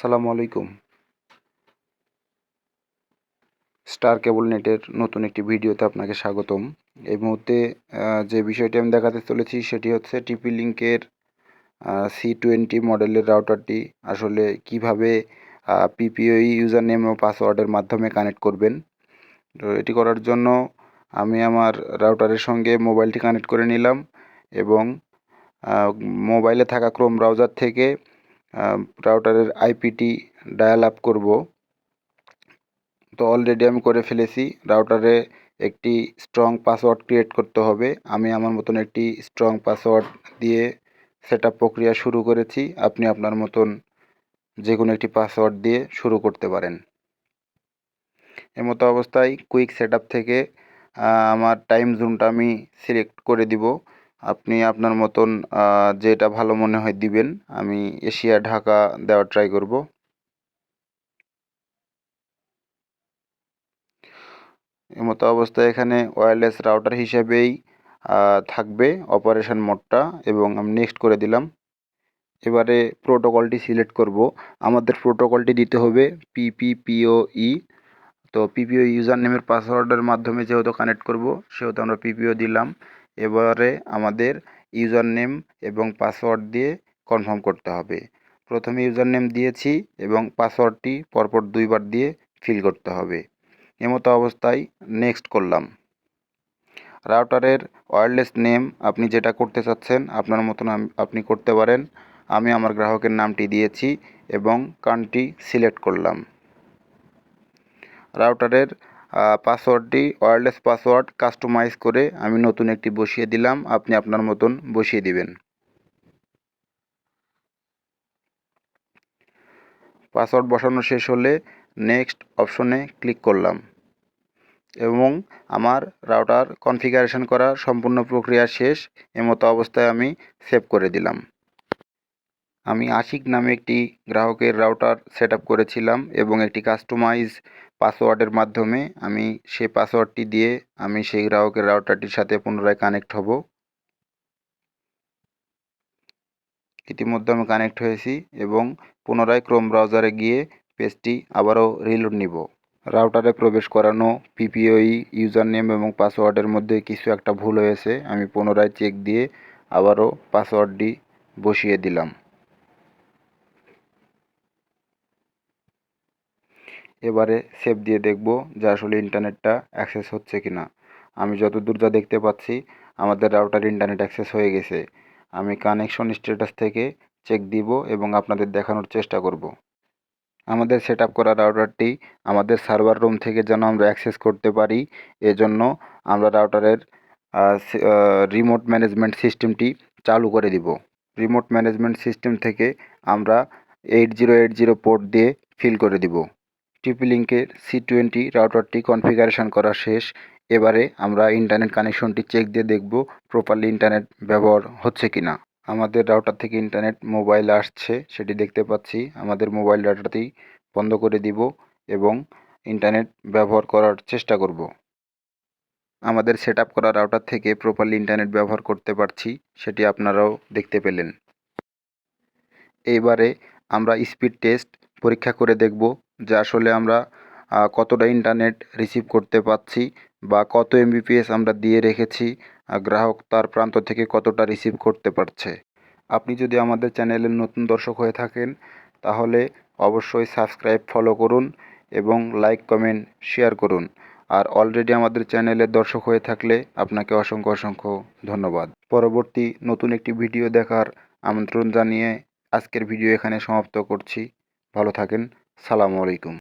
আসসালামু আলাইকুম। স্টার কেবল নেটের নতুন একটি ভিডিওতে আপনাকে স্বাগতম। এই মুহূর্তে যে বিষয়টি আমি দেখাতে চলেছি সেটি হচ্ছে টিপি লিঙ্কের সি টোয়েন্টি মডেলের রাউটারটি আসলে কীভাবে পিপিওই ইউজার নেম ও পাসওয়ার্ডের মাধ্যমে কানেক্ট করবেন। তো এটি করার জন্য আমি আমার রাউটারের সঙ্গে মোবাইলটি কানেক্ট করে নিলাম এবং মোবাইলে থাকা ক্রোম ব্রাউজার থেকে রাউটারের আইপিটি ডায়াল আপ করব। তো অলরেডি আমি করে ফেলেছি। রাউটারে একটি স্ট্রং পাসওয়ার্ড ক্রিয়েট করতে হবে। আমি আমার মতন একটি স্ট্রং পাসওয়ার্ড দিয়ে সেট প্রক্রিয়া শুরু করেছি। আপনি আপনার মতন যে কোনো একটি পাসওয়ার্ড দিয়ে শুরু করতে পারেন। এমতো অবস্থায় কুইক সেট থেকে আমার টাইম জোনটা আমি সিলেক্ট করে দিব। আপনি আপনার মতন যেটা ভালো মনে হয় দিবেন, আমি এশিয়া, ঢাকা দেওয়ার ট্রাই করব। এমতো অবস্থায় এখানে ওয়্যারলেস রাউটার হিসেবেই থাকবে অপারেশন মোডটা এবং আমি নেক্সট করে দিলাম। এবারে প্রোটোকলটি সিলেক্ট করব। আমাদের প্রোটোকলটি দিতে হবে পিপিপিওই তো পিপিও ইউজার নেমের পাসওয়ার্ডের মাধ্যমে যেহেতু কানেক্ট করব, সেহেতু আমরা পিপিও দিলাম। এবারে আমাদের ইউজার নেম এবং পাসওয়ার্ড দিয়ে কনফার্ম করতে হবে। প্রথমে ইউজার নেম দিয়েছি এবং পাসওয়ার্ডটি পরপর দুইবার দিয়ে ফিল করতে হবে। এমতো অবস্থায় নেক্সট করলাম। রাউটারের ওয়্যারলেস নেম আপনি যেটা করতে চাচ্ছেন আপনার মতন আপনি করতে পারেন। আমি আমার গ্রাহকের নামটি দিয়েছি এবং কান্ট্রি সিলেক্ট করলাম। রাউটারের পাসওয়ার্ডটি ওয়্যারলেস পাসওয়ার্ড কাস্টমাইজ করে আমি নতুন একটি বসিয়ে দিলাম। আপনি আপনার মতন বসিয়ে দিবেন। পাসওয়ার্ড বসানো শেষ হলে নেক্সট অপশনে ক্লিক করলাম। এবং আমার রাউটার কনফিগারেশন করা সম্পূর্ণ প্রক্রিয়া শেষ, এমতো অবস্থায় আমি সেভ করে দিলাম। আমি আশিক নামে একটি গ্রাহকের রাউটার সেট আপ করেছিলাম এবং একটি কাস্টমাইজ পাসওয়ার্ডের মাধ্যমে আমি সেই পাসওয়ার্ডটি দিয়ে আমি সেই গ্রাহকের রাউটারটির সাথে পুনরায় কানেক্ট হব। ইতিমধ্যে আমি কানেক্ট হয়েছি এবং পুনরায় ক্রোম ব্রাউজারে গিয়ে পেজটি আবারও রিলোড নিব। রাউটারে প্রবেশ করানো পিপিওই ইউজার নেম এবং পাসওয়ার্ডের মধ্যে কিছু একটা ভুল হয়েছে, আমি পুনরায় চেক দিয়ে আবারও পাসওয়ার্ডটি বসিয়ে দিলাম। এবারে সেভ দিয়ে দেখব যে আসলে ইন্টারনেটটা অ্যাক্সেস হচ্ছে কি না আমি যত দূর যা দেখতে পাচ্ছি, আমাদের রাউটার ইন্টারনেট অ্যাক্সেস হয়ে গেছে। আমি কানেকশন স্ট্যাটাস থেকে চেক দিব এবং আপনাদের দেখানোর চেষ্টা করব। আমাদের সেট আপ করা রাউটারটি আমাদের সার্ভার রুম থেকে যেন আমরা অ্যাক্সেস করতে পারি, এজন্য আমরা রাউটারের রিমোট ম্যানেজমেন্ট সিস্টেমটি চালু করে দিব। রিমোট ম্যানেজমেন্ট সিস্টেম থেকে আমরা eight zero eight zero port দিয়ে ফিল করে দিব। টিপি লিঙ্কের সি টোয়েন্টি রাউটারটি কনফিগারেশন করা শেষ। এবারে আমরা ইন্টারনেট কানেকশনটি চেক দিয়ে দেখব প্রপারলি ইন্টারনেট ব্যবহার হচ্ছে কি না আমাদের রাউটার থেকে ইন্টারনেট মোবাইল আসছে, সেটি দেখতে পাচ্ছি। আমাদের মোবাইল ডাটাটি বন্ধ করে দিব এবং ইন্টারনেট ব্যবহার করার চেষ্টা করব। আমাদের সেট করা রাউটার থেকে প্রপারলি ইন্টারনেট ব্যবহার করতে পারছি, সেটি আপনারাও দেখতে পেলেন। এইবারে আমরা স্পিড টেস্ট পরীক্ষা করে দেখব যে আসলে আমরা কতটা ইন্টারনেট রিসিভ করতে পাচ্ছি বা কত এমবিপিএস আমরা দিয়ে রেখেছি গ্রাহক তার প্রান্ত থেকে কতটা রিসিভ করতে পারছে। আপনি যদি আমাদের চ্যানেলের নতুন দর্শক হয়ে থাকেন, তাহলে অবশ্যই সাবস্ক্রাইব ফলো করুন এবং লাইক কমেন্ট শেয়ার করুন। আর অলরেডি আমাদের চ্যানেলের দর্শক হয়ে থাকলে আপনাকে অসংখ্য অসংখ্য ধন্যবাদ। পরবর্তী নতুন একটি ভিডিও দেখার আমন্ত্রণ জানিয়ে আজকের ভিডিও এখানে সমাপ্ত করছি। ভালো থাকেন। সালামু আলাইকুম।